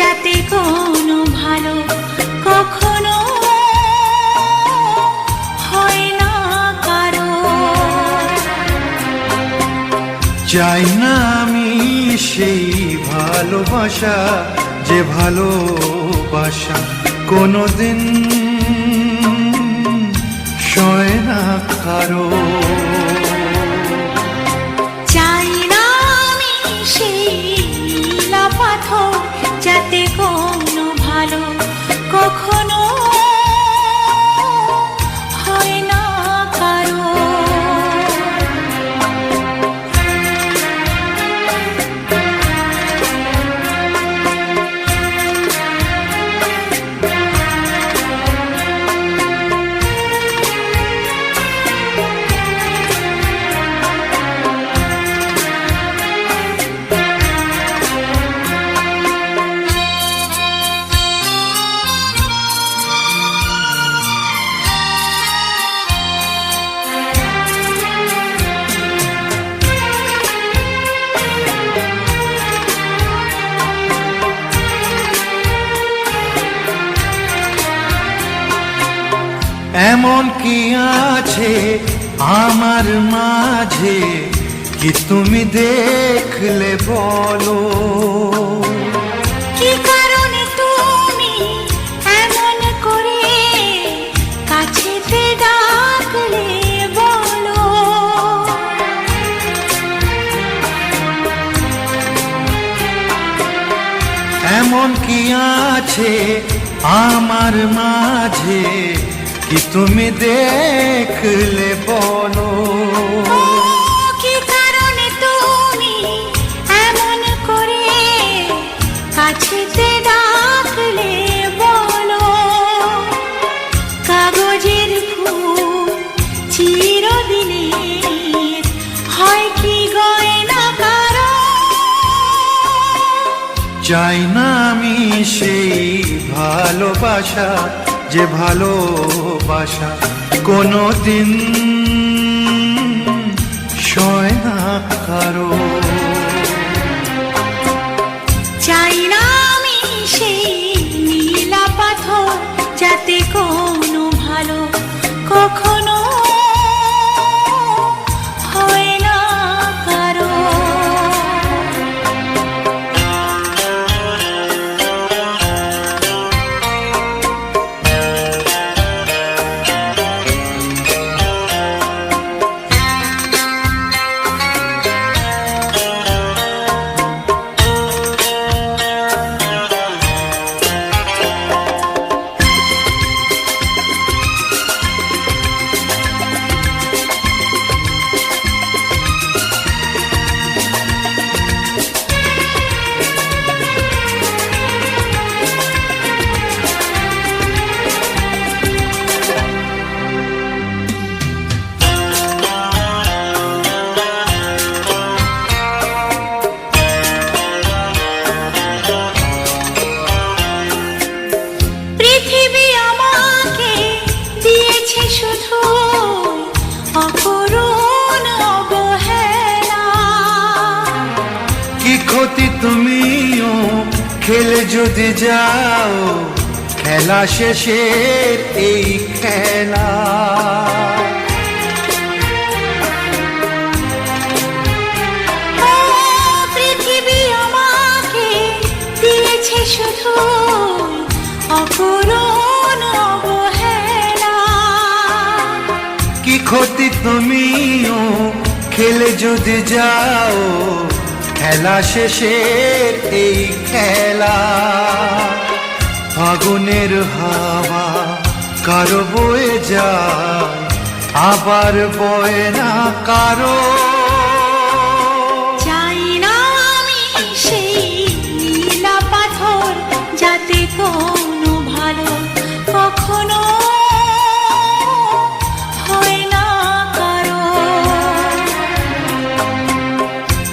যাতে কোনো ভালো কখনো হয় না কারও। চাই না আমি সেই ভালোবাসা যে ভালোবাসা কোনোদিন সয় না কারও। এমন কি আছে আমার মাঝে? কি তুমি দেখলে বলো? কি কারণে তুমি এমন করে কাছেতে ডাকলে বলো? এমন কি আছে আমার মাঝে? কি তুমি দেখলে বলো কি কারণে তুমি এমন করে কাছেতে ডাকলে বলো? কাগজের ফুল চিরদিনের হয় কি গয়না কারও? চাই না আমি সেই ভালোবাসা যে ভালোবাসা কোনো দিন সয় না কারও। চাই না আমি সেই নীলা পাথর যাতে কোনো ভালো কখনো কি তুমিও খেলে যদি যাও খেলা শেষের এই খেলা পৃথিবী আমাকে দিয়েছে শুধু অপরূণ অবহেলা। কি ক্ষতি তুমিও খেলে যদি যাও। খেলা শেষের এই খেলা ফাগুনের হাওয়া কারও বয়ে যায় আবার বয় না কারও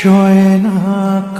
সয় না কারও